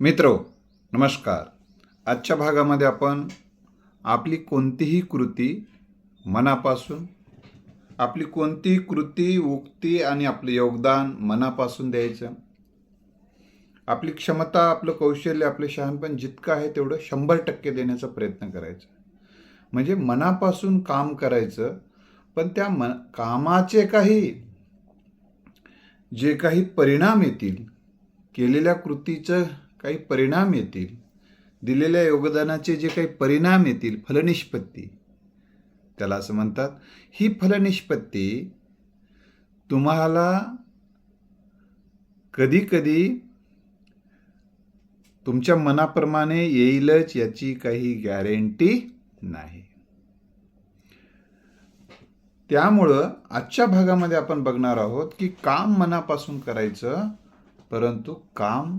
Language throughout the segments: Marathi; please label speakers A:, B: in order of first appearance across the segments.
A: मित्रो नमस्कार. आजच्या भागामध्ये आपण आपली कोणतीही कृती मनापासून आपली कोणतीही कृती उक्ती आणि आपलं योगदान मनापासून द्यायचं. आपली क्षमता आपलं कौशल्य आपलं शहाणपण जितकं आहे तेवढं शंभर टक्के देण्याचा प्रयत्न करायचा. म्हणजे मनापासून काम करायचं पण त्या मन कामाचे काही जे काही परिणाम येतील केलेल्या कृतीचं काही परिणाम येतील. दिलेल्या योगदानाचे जे काही परिणाम येतील फलनिष्पत्ती. त्याला असं म्हणतात ही फलनिष्पत्ती तुम्हाला कधी कधी तुमच्या मनाप्रमाणे येईलच याची काही गॅरंटी नाही. त्यामुळं आजच्या भागामध्ये आपण बघणार आहोत की काम मनापासून करायचं परंतु काम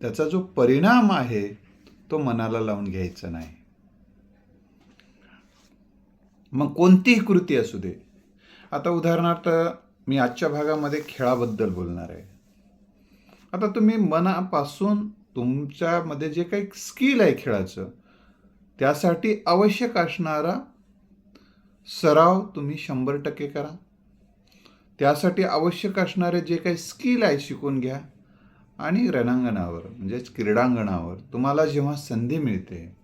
A: त्याचा जो परिणाम आहे तो मनाला लावून घ्यायचा नाही. मग कोणतीही कृती असू दे. आता उदाहरणार्थ मी आजच्या भागामध्ये खेळाबद्दल बोलणार आहे. आता तुम्ही मनापासून तुमच्यामध्ये जे काही स्किल आहे खेळाचं त्यासाठी आवश्यक असणारा सराव तुम्ही शंभर टक्के करा. त्यासाठी आवश्यक असणारे जे काही स्किल आहे शिकून घ्या. आणि रणांगणावर म्हणजेच क्रीडांगणावर तुम्हाला जेव्हा संधी मिळते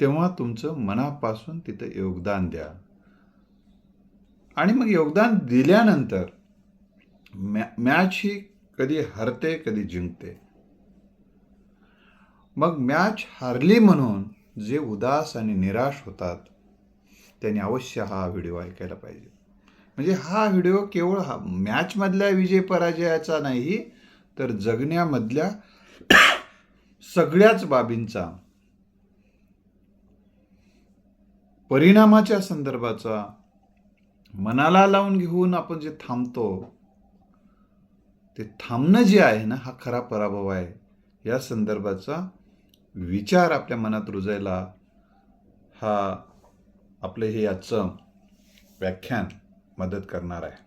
A: तेव्हा तुमचं मनापासून तिथं योगदान द्या. आणि मग योगदान दिल्यानंतर मॅ मॅच ही कधी हरते कधी जिंकते. मग मॅच हारली म्हणून जे उदास आणि निराश होतात त्यांनी अवश्य हा व्हिडिओ ऐकायला पाहिजे. म्हणजे हा व्हिडिओ केवळ हा मॅचमधल्या विजय पराजयाचा नाही तर जगण्यामधल्या सगळ्याच बाबींचा परिणामाच्या संदर्भाचा मनाला लावून घेऊन आपण जे थांबतो ते थांबणं जे आहे ना हा खरा पराभव आहे. या संदर्भाचा विचार आपल्या मनात रुजायला हा आपलं हे आजचं व्याख्यान मदत करणार आहे.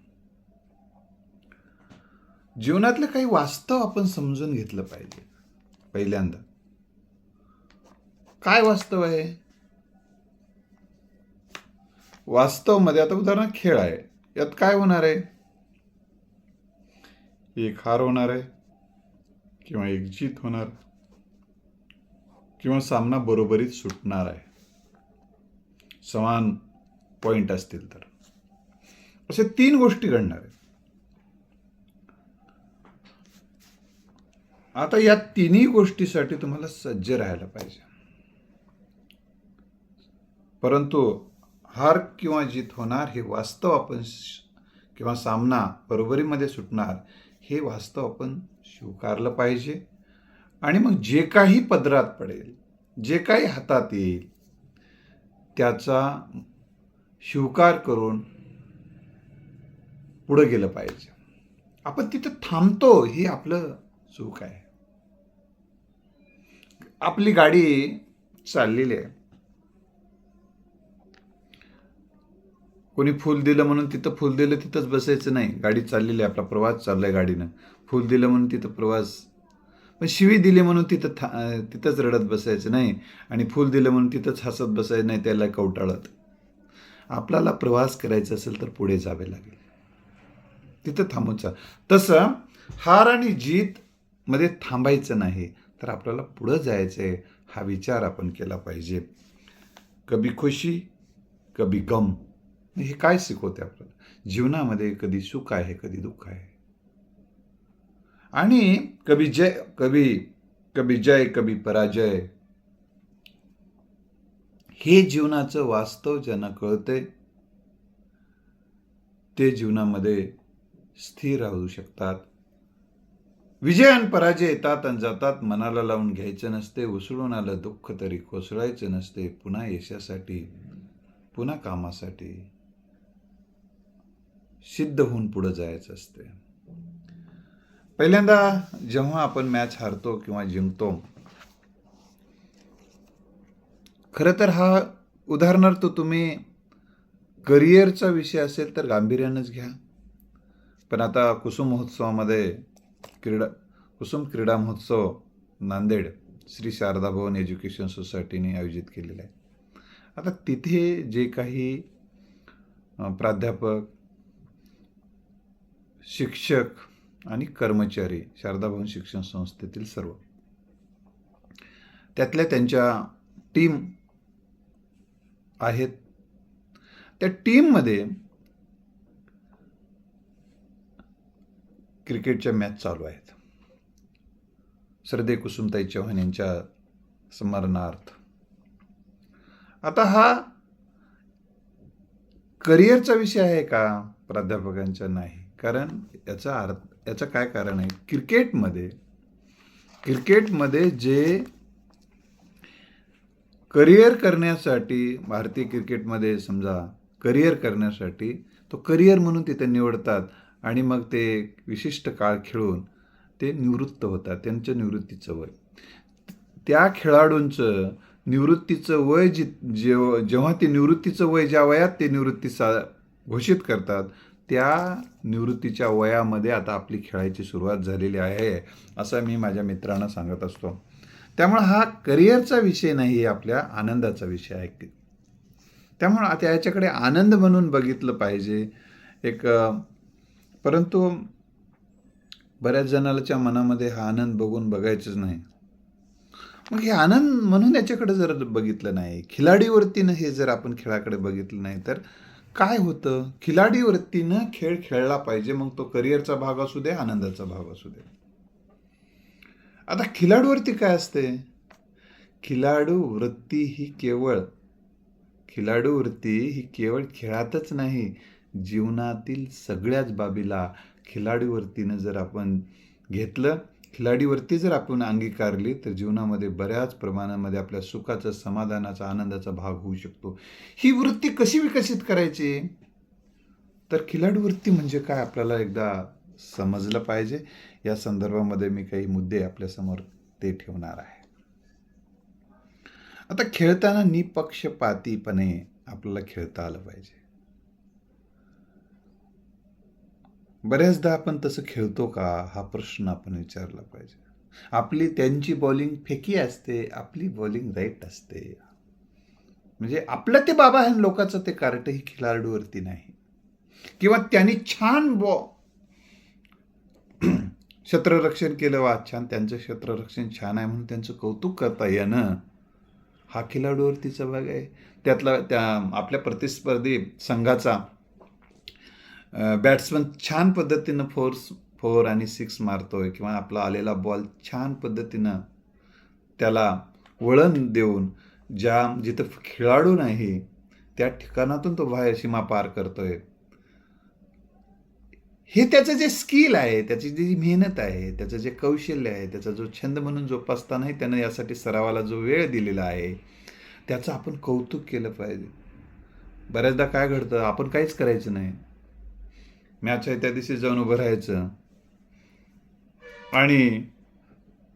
A: जीवनातलं काही वास्तव आपण समजून घेतलं पाहिजे. पहिल्यांदा. काय वास्तव आहे? वास्तवमध्ये आता उदाहरण खेळ आहे. यात काय होणार आहे? एक हार होणार आहे किंवा एक जीत होणार किंवा सामना बरोबरीत सुटणार आहे. समान पॉईंट असतील तर. असे तीन गोष्टी घडणार आहेत. आता या तिन्ही गोष्टीसाठी तुम्हाला सज्ज राहायला पाहिजे. परंतु हार किंवा जीत होणार हे वास्तव आपण किंवा सामना बरोबरीमध्ये सुटणार हे वास्तव आपण स्वीकारलं पाहिजे. आणि मग जे काही पदरात पडेल जे काही हातात येईल त्याचा स्वीकार करून पुढं गेलं पाहिजे. आपण तिथं थांबतो हे आपलं चूक आहे. आपली गाडी चाललेली आहे. कोणी फुल दिलं म्हणून तिथं फुल दिलं तिथंच बसायचं नाही. गाडी चाललेली आहे आपला प्रवास चाललाय गाडीनं. फुल दिलं म्हणून तिथं प्रवास. पण शिवी दिली म्हणून तिथं था तिथंच रडत बसायचं नाही. आणि फुल दिलं म्हणून तिथंच हसत बसायचं नाही त्याला कवटाळत. आपल्याला प्रवास करायचा असेल तर पुढे जावे लागेल. तिथं थांबूचा तसं हार आणि जीत मध्ये थांबायचं नाही. तर आपल्याला पुढं जायचं आहे हा विचार आपण केला पाहिजे. कभी खुशी कभी गम. हे काय शिकवते आपल्याला? जीवनामध्ये कधी सुख आहे कधी दुःख आहे. आणि कभी जय कभी कभी जय कभी पराजय. हे जीवनाचं वास्तव ज्यांना कळते ते जीवनामध्ये स्थिर राहू शकतात. विजय आणि पराजय येतात आणि जातात मनाला लावून घ्यायचं नसते उसळून आलं दुःख तरी कोसळायचं नसते पुन्हा यशासाठी पुन्हा कामासाठी सिद्ध होऊन पुढं जायचं असते. पहिल्यांदा जेव्हा आपण मॅच हारतो किंवा जिंकतो खरं तर हा उदाहरणार्थ तुम्ही करिअरचा विषय असेल तर गांभीर्यानंच घ्या. पण आता कुसुम महोत्सवामध्ये क्रीडा कुसुम क्रीडा महोत्सव नांदेड श्री शारदा भवन एज्युकेशन सोसायटीने आयोजित केलेलं आहे. आता तिथे जे काही प्राध्यापक शिक्षक आणि कर्मचारी शारदा भवन शिक्षण संस्थेतील सर्व त्यातल्या त्यांच्या टीम आहेत. त्या टीममध्ये क्रिकेटच्या मॅच चालू आहेत. श्रद्धे कुसुमताई चव्हाण यांच्या स्मरणार्थ. आता हा करिअरचा विषय आहे का? प्राध्यापकांचा नाही. कारण याचा अर्थ याचं काय कारण आहे? क्रिकेटमध्ये क्रिकेटमध्ये जे करिअर करण्यासाठी भारतीय क्रिकेटमध्ये समजा करिअर करण्यासाठी तो करिअर म्हणून तिथे निवडतात. आणि मग ते विशिष्ट काळ खेळून ते निवृत्त होतात त्यांचं निवृत्तीचं वय. त्या खेळाडूंचं निवृत्तीचं वय जि जेव जेव्हा ते निवृत्तीचं वय ज्या वयात ते निवृत्ती सा घोषित करतात त्या निवृत्तीच्या वयामध्ये आता आपली खेळायची सुरुवात झालेली आहे असं मी माझ्या मित्रांना सांगत असतो. त्यामुळे हा करिअरचा विषय नाही आपल्या आनंदाचा विषय आहे. त्यामुळं आता याच्याकडे आनंद म्हणून बघितलं पाहिजे. एक परंतु बऱ्याच जणांच्या मनामध्ये हा आनंद बघून बघायचंच नाही. मग हे आनंद म्हणून याच्याकडे जर बघितलं नाही खिलाडीवरतीनं हे जर आपण खेळाकडे बघितलं नाही तर काय होतं? खिलाडीवरतीनं खेळ खेळला पाहिजे मग तो करिअरचा भाग असू दे आनंदाचा भाग असू दे. आता खिलाडूवरती काय असते? खिलाडू वृत्ती ही केवळ खिलाडू वृत्ती ही केवळ खेळातच नाही जीवनातील सगळ्याच बाबीला खिलाडीवरतीनं जर आपण घेतलं खिलाडीवरती जर आपण अंगीकारली तर जीवनामध्ये बऱ्याच प्रमाणामध्ये आपल्या सुखाचा समाधानाचा आनंदाचा भाग होऊ शकतो. ही वृत्ती कशी विकसित करायची? तर खिलाडूवृत्ती म्हणजे काय आपल्याला एकदा समजलं पाहिजे. या संदर्भामध्ये मी काही मुद्दे आपल्यासमोर ते ठेवणार आहे. आता खेळताना निपक्षपातीपणे आपल्याला खेळता आलं पाहिजे. बऱ्याचदा आपण तसं खेळतो का? हा प्रश्न आपण विचारला पाहिजे. आपली त्यांची बॉलिंग फेकी असते आपली बॉलिंग राईट असते. म्हणजे आपलं ते बाबा आहे लोकांचं ते कार्टही खिलाडूवरती नाही. किंवा त्यांनी छान बॉ क्षेत्ररक्षण केलं वा छान त्यांचं क्षेत्ररक्षण छान आहे म्हणून त्यांचं कौतुक करता येणं हा खिलाडूवरतीचा भाग आहे. त्यातला त्या आपल्या प्रतिस्पर्धी संघाचा बॅट्समन छान पद्धतीनं फोर फोर आणि सिक्स मारतोय किंवा आपला आलेला बॉल छान पद्धतीनं त्याला वळण देऊन ज्या जिथं खेळाडू नाही त्या ठिकाणातून तो बाहेर सीमा पार करतोय. हे त्याचं जे स्किल आहे त्याची जी मेहनत आहे त्याचं जे कौशल्य आहे त्याचा जो छंद म्हणून जोपासतानाही त्यानं यासाठी सरावाला जो वेळ दिलेला आहे त्याचं आपण कौतुक केलं पाहिजे. बऱ्याचदा काय घडतं आपण काहीच करायचं नाही. मॅच आहे त्या दिवशी जाऊन उभं राहायचं. आणि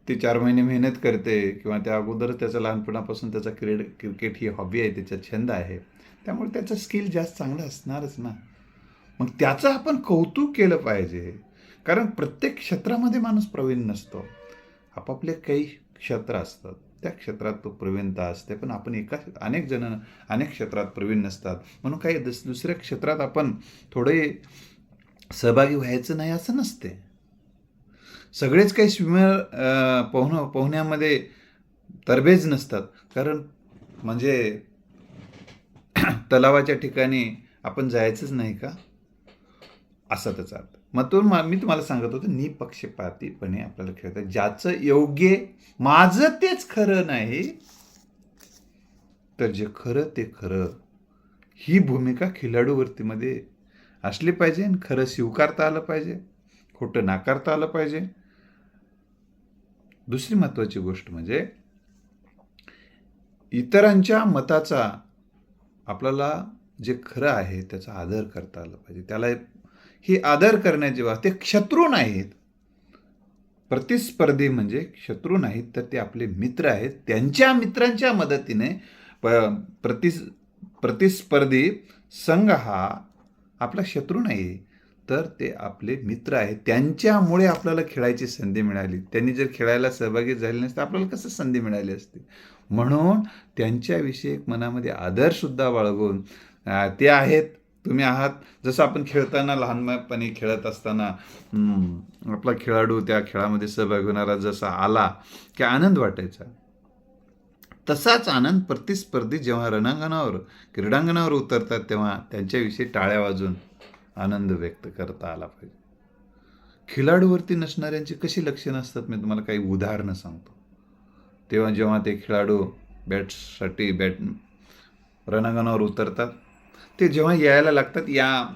A: ती चार महिने मेहनत करते किंवा त्या अगोदरच त्याचा लहानपणापासून त्याचा क्रिकेट क्रिकेट ही हॉबी आहे त्याचा छंद आहे. त्यामुळे त्याचं स्किल जास्त चांगलं असणारच ना. मग त्याचं आपण कौतुक केलं पाहिजे. कारण प्रत्येक क्षेत्रामध्ये माणूस प्रवीण नसतो. आपापले काही क्षेत्र असतात. त्या क्षेत्रात तो प्रवीणता असते. पण आपण एका अनेक जण अनेक क्षेत्रात प्रवीण नसतात. म्हणून काही दुस दुसऱ्या क्षेत्रात आपण थोडे सहभागी व्हायचं नाही असं नसते. सगळेच काही स्विमर पोहणं पोहण्यामध्ये तरबेज नसतात. कारण म्हणजे तलावाच्या ठिकाणी आपण जायचंच नाही का? असा त्याचा अर्थ. मग तो मी तुम्हाला सांगत होतो निपक्षपातीपणे आपल्याला खेळतात ज्याचं योग्य माझं तेच खरं नाही तर जे खरं ते खरं ही भूमिका खिलाडूवरतीमध्ये असली पाहिजे आणि खरं स्वीकारता आलं पाहिजे खोटं नाकारता आलं पाहिजे. दुसरी महत्त्वाची गोष्ट म्हणजे इतरांच्या मताचा आपल्याला जे खरं आहे त्याचा आदर करता आलं पाहिजे. त्याला ही आदर करण्याची बाब ते शत्रू नाहीत. प्रतिस्पर्धी म्हणजे शत्रू नाहीत तर ते आपले मित्र आहेत. त्यांच्या मित्रांच्या मदतीने प प्रतिस प्रतिस्पर्धी संघ हा आपला शत्रू नाही तर ते आपले मित्र आहेत. त्यांच्यामुळे आपल्याला खेळायची संधी मिळाली. त्यांनी जर खेळायला सहभागी झाले नसते आपल्याला कसं संधी मिळाली असती? म्हणून त्यांच्याविषयी एक मनामध्ये आदरसुद्धा बाळगून ते आहेत तुम्ही आहात. जसं आपण खेळताना लहानपणी खेळत असताना आपला खेळाडू त्या खेळामध्ये सहभागी होणारा जसा आला की आनंद वाटायचा. तसाच आनंद प्रतिस्पर्धी जेव्हा रणांगणावर क्रीडांगणावर उतरतात तेव्हा त्यांच्याविषयी टाळ्या वाजून आनंद व्यक्त करता आला पाहिजे. खेळाडूवरती नसणाऱ्यांची कशी लक्षणं असतात मी तुम्हाला काही उदाहरणं सांगतो. तेव्हा जेव्हा ते खेळाडू बॅट्ससाठी बॅट रणांगणावर उतरतात ते जेव्हा यायला लागतात या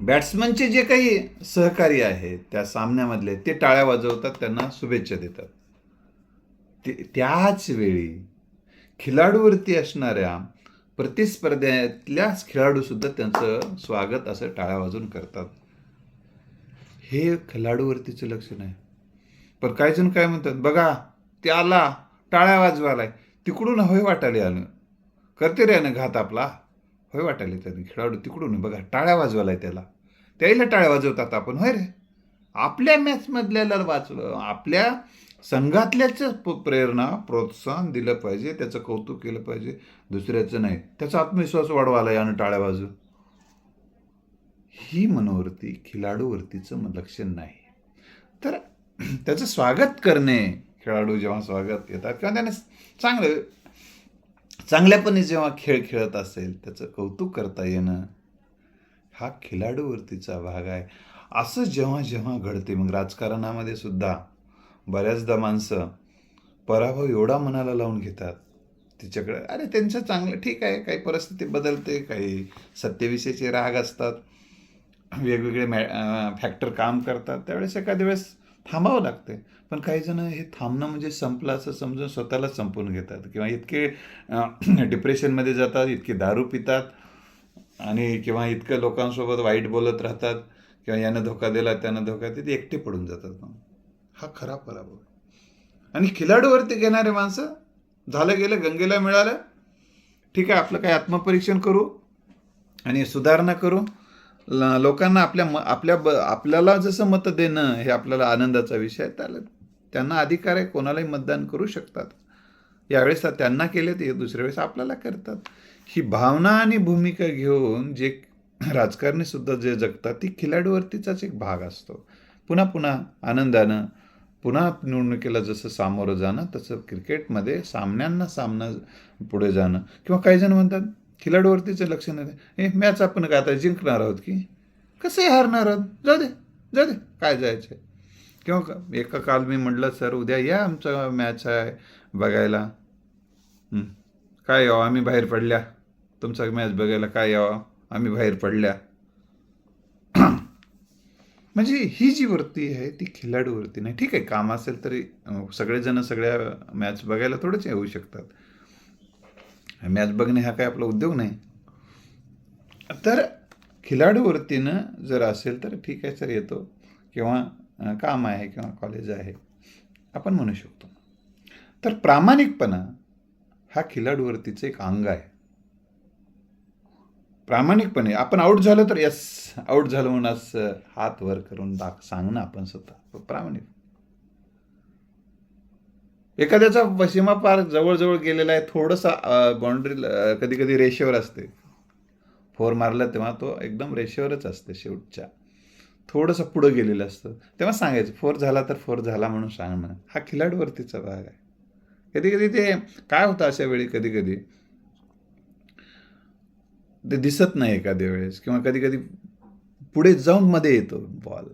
A: बॅट्समनचे जे काही सहकारी आहेत त्या सामन्यामधले ते टाळ्या वाजवतात त्यांना शुभेच्छा देतात. ते त्याच वेळी खिलाडूवरती असणाऱ्या प्रतिस्पर्ध्यातल्याच खेळाडूसुद्धा त्यांचं स्वागत असं टाळ्या वाजून करतात. हे खिलाडूवरतीचं लक्षण आहे पण काही जण काय म्हणतात बघा ते आला टाळ्या वाजवालाय तिकडून होय वाटायला आलं. करते रे घात आपला. होय वाटायला त्याने खेळाडू तिकडून बघा टाळ्या वाजवालाय त्याला. त्याला टाळ्या वाजवतात आपण. होय रे. आपल्या मॅचमधल्याला वाचलं आपल्या संघातल्याच प्रेरणा प्रोत्साहन दिलं पाहिजे त्याचं कौतुक केलं पाहिजे दुसऱ्याचं नाही. त्याचा आत्मविश्वास वाढवायला यानं टाळ्या बाजू. ही मनोवृत्ती खिलाडूवरतीचं लक्ष नाही. तर त्याचं स्वागत करणे खेळाडू जेव्हा स्वागत येतात किंवा त्याने चांगलं चांगल्यापणे जेव्हा खेळ खेळत असेल त्याचं कौतुक करता येणं हा खिलाडूवरतीचा भाग आहे. असं जेव्हा जेव्हा घडते मग राजकारणामध्ये सुद्धा बऱ्याचदा माणसं पराभव एवढा मनाला लावून घेतात. तिच्याकडे अरे त्यांचं चांगलं ठीक आहे काही परिस्थिती बदलते काही सत्तेविषयीचे राग असतात. वेगवेगळे मॅ फॅक्टर काम करतात. त्यावेळेस एखाद्या वेळेस थांबावं लागते पण काही जण हे थांबणं म्हणजे संपलं असं समजून स्वतःलाच संपवून घेतात. किंवा इतके डिप्रेशनमध्ये जातात इतके दारू पितात आणि किंवा इतकं लोकांसोबत वाईट बोलत राहतात किंवा यानं धोका दिला त्यानं धोका दिला ते एकटे पडून जातात मग. हा खरा पराभव आहे. आणि खिलाडूवरती घेणारे माणसं झालं गेलं गंगेला मिळालं. ठीक आहे आपलं काही आत्मपरीक्षण करू आणि सुधारणा करू. लोकांना आपल्या म आपल्या ब आपल्याला जसं मतं देणं हे आपल्याला आनंदाचा विषय आहे त्याला त्यांना अधिकार आहे कोणालाही मतदान करू शकतात. यावेळेस त्यांना केले ते दुसऱ्या वेळेस आपल्याला करतात. ही भावना आणि भूमिका घेऊन जे राजकारणीसुद्धा जे जगतात ती खिलाडूवरतीचाच एक भाग असतो. पुन्हा पुन्हा आनंदानं पुन्हा निवडणुकीला जसं सामोरं जाणं तसं क्रिकेटमध्ये सामन्यांना सामना पुढे जाणं. किंवा काही जण म्हणतात खिलाडूवरतीचं लक्ष नाही ए मॅच आपण काय आता जिंकणार आहोत की? कसंही हारणार आहोत. जाऊ दे जाऊ दे काय जायचं किंवा एका काल मी म्हटलं सर उद्या या आमचा मॅच आहे बघायला. काय यावं? आम्ही बाहेर पडल्या. तुमचा मॅच बघायला काय यावं? आम्ही बाहेर पडल्या. म्हणजे ही जी वृत्ती आहे ती खिलाडू वृत्ती नाही. ठीक आहे काम असेल तरी सगळेजण सगळ्या मॅच बघायला थोडेच येऊ शकतात. मॅच बघणे हा काय आपला उद्योग नाही. तर खिलाडू वृत्तीनं जर असेल तर ठीक आहे सर येतो. किंवा काम आहे किंवा कॉलेज आहे आपण म्हणू शकतो. तर प्रामाणिकपणा हा खिलाडू एक अंग आहे. प्रामाणिकपणे. आपण आऊट झालो तर यस आऊट झालो म्हणून असं हात वर करून दाख सांगणं आपण स्वतः. प्रामाणिक. एखाद्याचा सीमापार जवळजवळ गेलेला आहे थोडंसा बाउंड्री कधी कधी रेषेवर असते. फोर मारलं तेव्हा तो एकदम रेषेवरच असते शेवटच्या. थोडंसं पुढं गेलेलं असतं. तेव्हा सांगायचं फोर झाला तर फोर झाला म्हणून सांगणं हा खिलाडूवरतीचा भाग आहे. कधी कधी ते काय होतं अशा वेळी कधी कधी ते दिसत नाही एखाद्या वेळेस किंवा कधी कधी पुढे जाऊन मध्ये येतो बॉल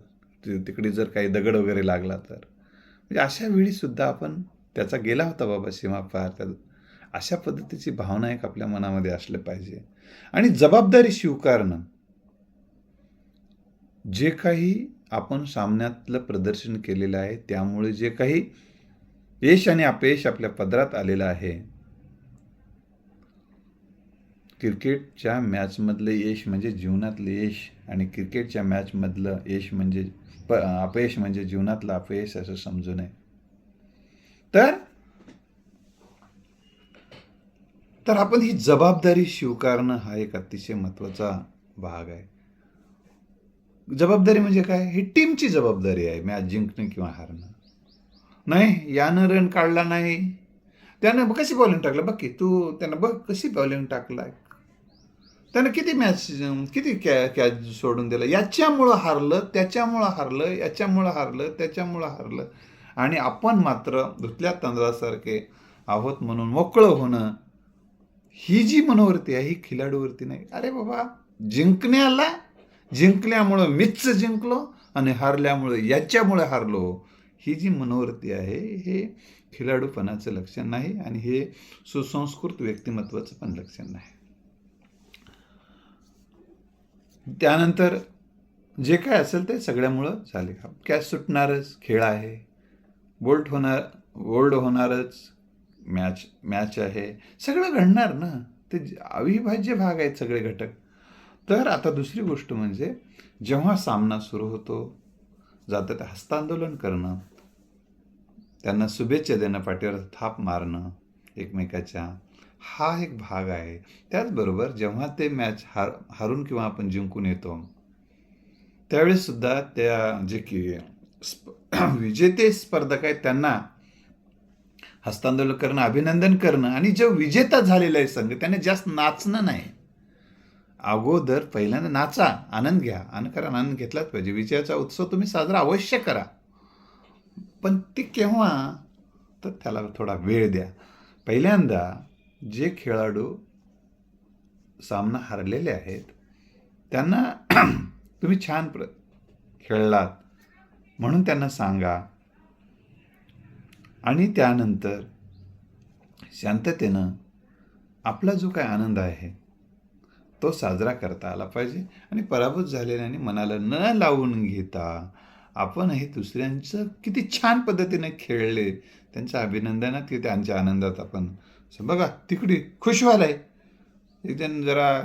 A: तिकडे जर काही दगड वगैरे लागला तर. म्हणजे अशा वेळी सुद्धा आपण त्याचा गेला होता बाबा सीमा पार त्या अशा पद्धतीची भावना एक आपल्या मनामध्ये असलं पाहिजे. आणि जबाबदारी स्वीकारणं. जे काही आपण सामन्यातलं प्रदर्शन केलेलं आहे त्यामुळे जे काही यश आणि अपयश आपल्या पदरात आलेलं आहे क्रिकेटच्या मॅचमधलं यश म्हणजे जीवनातलं यश आणि क्रिकेटच्या मॅचमधलं यश म्हणजे प अपयश म्हणजे जीवनातलं अपयश असं समजू नये. तर तर आपण ही जबाबदारी स्वीकारणं हा एक अतिशय महत्त्वाचा भाग आहे. जबाबदारी म्हणजे काय? ही टीमची जबाबदारी आहे मॅच जिंकणं किंवा हारणं. नाही यानं रन काढला नाही. त्यानं कशी बॉलिंग टाकलं? बघ की तू त्यानं बघ कशी बॉलिंग टाकलाय? त्यानं किती मॅच किती कॅ कॅच सोडून दिलं? याच्यामुळं हारलं त्याच्यामुळं हारलं याच्यामुळं हारलं त्याच्यामुळं हारलं. आणि आपण मात्र धुतल्या तांदळासारखे आहोत म्हणून मोकळं होणं ही जी मनोवृत्ती आहे ही खिलाडूवरती नाही. अरे बाबा जिंकण्याला जिंकल्यामुळं मीच जिंकलो आणि हारल्यामुळं याच्यामुळे हारलो ही जी मनोवृत्ती आहे हे खिलाडूपणाचं लक्षण नाही आणि हे सुसंस्कृत व्यक्तिमत्वाचं पण लक्षण नाही. त्यानंतर जे काय असेल ते सगळ्यामुळं झाले. कॅच सुटणारच खेळ आहे. बोल्ट होणार बोल्ड होणारच मॅच मॅच आहे. सगळं घडणार ना? ते अविभाज्य भाग आहेत सगळे घटक. तर आता दुसरी गोष्ट म्हणजे जेव्हा सामना सुरू होतो जातं ते हस्तांदोलन करणं त्यांना शुभेच्छा देणं पाठीवर थाप मारणं एकमेकाच्या हा एक भाग आहे. त्याचबरोबर जेव्हा ते मॅच हार हारून किंवा आपण जिंकून येतो त्यावेळेस सुद्धा त्या जे की स्प विजेते स्पर्धक आहेत त्यांना हस्तांदोलन करणं अभिनंदन करणं आणि जो विजेता झालेला आहे संघ त्याने जास्त नाचणं नाही. अगोदर पहिल्यांदा नाचा आनंद घ्या. आणि कारण आनंद घेतलाच पाहिजे. विजयाचा उत्सव तुम्ही साजरा अवश्य करा. पण ते केव्हा? तर त्याला थोडा वेळ द्या. पहिल्यांदा जे खेळाडू सामना हरलेले आहेत त्यांना तुम्ही छान प्र खेळलात म्हणून त्यांना सांगा. आणि त्यानंतर शांततेनं आपला जो काय आनंद आहे तो साजरा करता आला पाहिजे. आणि पराभूत झालेल्याने मनाला न लावून घेता आपण हे दुसऱ्यांचं किती छान पद्धतीने खेळले त्यांच्या अभिनंदनात की त्यांच्या आनंदात आपण बघा तिकडे खुश व्हायलाय. एक जण जरा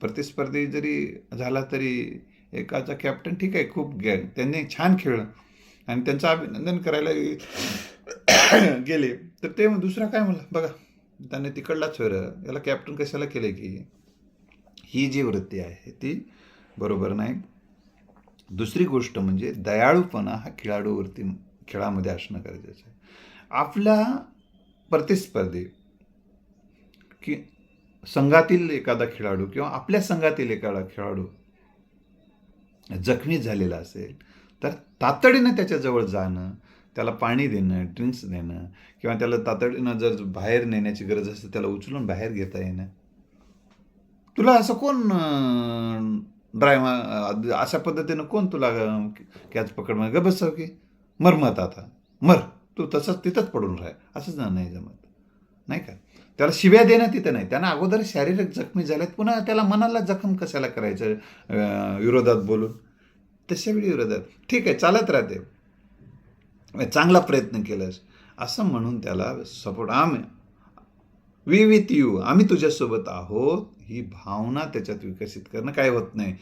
A: प्रतिस्पर्धी जरी झाला तरी एकाचा कॅप्टन ठीक आहे खूप गे त्यांनी छान खेळलं. आणि त्यांचं अभिनंदन करायला गेले. तर ते दुसरा काय म्हणलं? बघा त्याने तिकडलाच वर याला कॅप्टन कशाला केलं की? ही जी वृत्ती आहे ती बरोबर नाही. दुसरी गोष्ट म्हणजे दयाळूपणा हा खेळाडूवरती खेळामध्ये असणं गरजेचं आहे. आपल्या प्रतिस्पर्धी की संघातील एखादा खेळाडू किंवा आपल्या संघातील एखादा खेळाडू जखमी झालेला असेल तर तातडीनं त्याच्याजवळ जाणं त्याला पाणी देणं ड्रिंक्स देणं किंवा त्याला तातडीनं जर बाहेर नेण्याची गरज असेल त्याला उचलून बाहेर घेता येणं. तुला असं कोण ड्रायव्हर अशा पद्धतीनं कोण तुला कॅच पकड ग बसव की मर मत आता. मर. तू तसंच तिथंच पडून राह. असंच नाही जमत. नाही का? त्याला शिव्या देणं तिथं नाही. त्यांना अगोदर शारीरिक जखमी झाल्यात पुन्हा त्याला मनाला जखम कशाला करायचं विरोधात बोलून? तशावेळी विरोधात. ठीक आहे चालत राहते. चांगला प्रयत्न केलास. असं म्हणून त्याला सपोर्ट आम्ही वी विथ यू आम्ही तुझ्यासोबत आहोत. ही भावना त्याच्यात विकसित करणं काय होत नाही.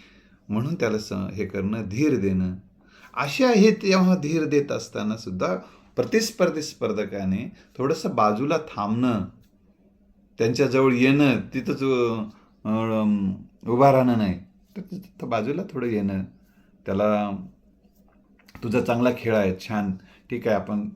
A: म्हणून त्याला स हे करणं धीर देणं. अशा हे तेव्हा धीर देत असताना सुद्धा प्रतिस्पर्धी स्पर्धकाने थोडंसं बाजूला थांबणं त्यांच्याजवळ येणं तिथंच उभा राहणं नाही. तर तिथं बाजूला थोडं येणं. त्याला तुझा चांगला खेळ आहे छान. ठीक आहे आपण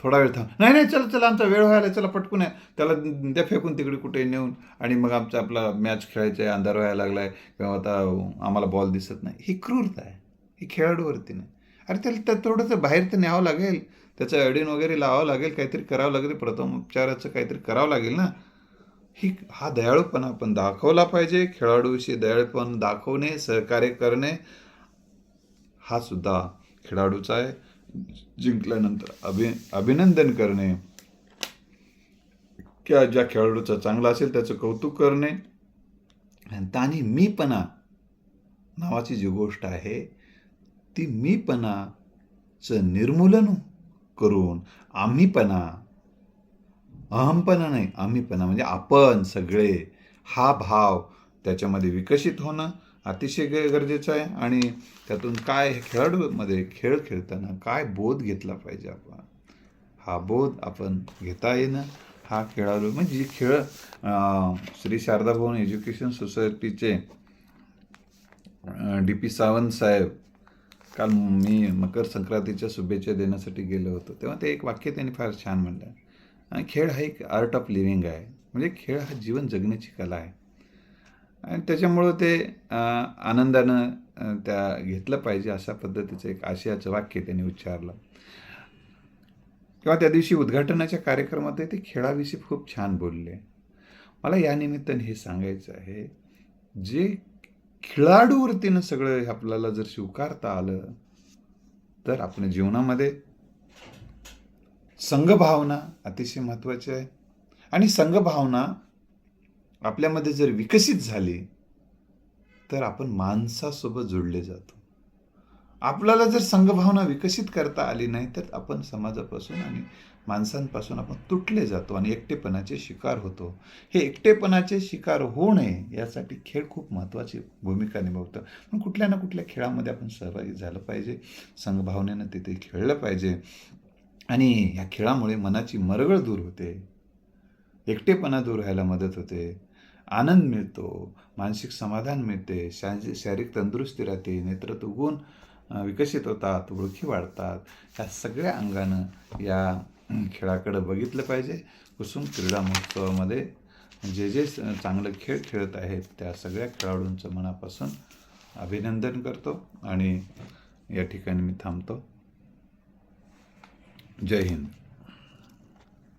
A: थोडा वेळ थांब. नाही नाही चला चला आमचा वेळ व्हायला चला पटकून आहे त्याला त्या फेकून तिकडे कुठे नेऊन आणि मग आमचा आपला मॅच खेळायचा आहे अंधार व्हायला लागला आहे किंवा आता आम्हाला बॉल दिसत नाही. ही क्रूरता आहे. ही खेळाडूवरती नाही. अरे त्याला त्या थोडंसं बाहेर तर न्यावं लागेल. त्याचं अडीन वगैरे लावावं लागेल काहीतरी करावं लागेल. प्रथम उपचाराचं काहीतरी करावं लागेल ना? ही हा दयाळूपणा आपण दाखवला पाहिजे. खेळाडूविषयी दयाळूपण दाखवणे सहकार्य करणे हा सुद्धा खेळाडूचा आहे. जिंकल्यानंतर अभि अभिनंदन करणे. किंवा ज्या खेळाडूचा चांगला असेल त्याचं कौतुक करणे. आणि मीपणा नावाची जी गोष्ट आहे ती मीपणाचं निर्मूलन करून आम्हीपणा अहमपणा नाही आम्हीपणा. म्हणजे आपण सगळे हा भाव त्याच्यामध्ये विकसित होणं अतिशय गरजेचं आहे आणि त्यातून काय खेळाडूमध्ये खेळ खेळताना काय बोध घेतला पाहिजे आपण? हा बोध आपण घेता येणं हा खेळाडू म्हणजे जे खेळ श्री शारदा भवन एज्युकेशन सोसायटीचे डी पी सावंत साहेब काल मी मकर संक्रांतीच्या शुभेच्छा देण्यासाठी गेलो होतो. तेव्हा ते एक वाक्य त्यांनी फार छान म्हणलं. आणि खेळ हा एक आर्ट ऑफ लिव्हिंग आहे. म्हणजे खेळ हा जीवन जगण्याची कला आहे. आणि त्याच्यामुळं ते आनंदानं त्या घेतलं पाहिजे अशा पद्धतीचं एक आशयाचं वाक्य त्यांनी उच्चारलं. किंवा त्या दिवशी उद्घाटनाच्या कार्यक्रमात ते खेळाविषयी खूप छान बोलले. मला या निमित्ताने हे सांगायचं आहे जे खेळाडूवरतीनं सगळं हे आपल्याला जर स्वीकारता आलं तर आपण जीवनामध्ये संघभावना अतिशय महत्त्वाची आहे. आणि संघभावना आपल्यामध्ये जर विकसित झाली तर आपण माणसासोबत जोडले जातो. आपल्याला जर संघभावना विकसित करता आली नाही तर आपण समाजापासून आणि माणसांपासून आपण तुटले जातो आणि एकटेपणाचे शिकार होतो. हे एकटेपणाचे शिकार होऊ नये यासाठी खेळ खूप महत्त्वाची भूमिका निभावतं. पण कुठल्या ना कुठल्या खेळामध्ये आपण सहभागी झालं पाहिजे. संघभावनेनं तिथे खेळलं पाहिजे. आणि ह्या खेळामुळे मनाची मरगळ दूर होते. एकटेपणा दूर व्हायला मदत होते. आनंद मिळतो मानसिक समाधान मिळते शारी शारीरिक तंदुरुस्ती राहते नेतृत्व गुण विकसित होतात ओळखी वाढतात. ह्या सगळ्या अंगानं या खेळाकडं बघितलं पाहिजे. कुसुम क्रीडा महोत्सवामध्ये जे जे चांगलं खेळ खेळत आहेत त्या सगळ्या खेळाडूंचं मनापासून अभिनंदन करतो आणि या ठिकाणी मी थांबतो. जय हिंद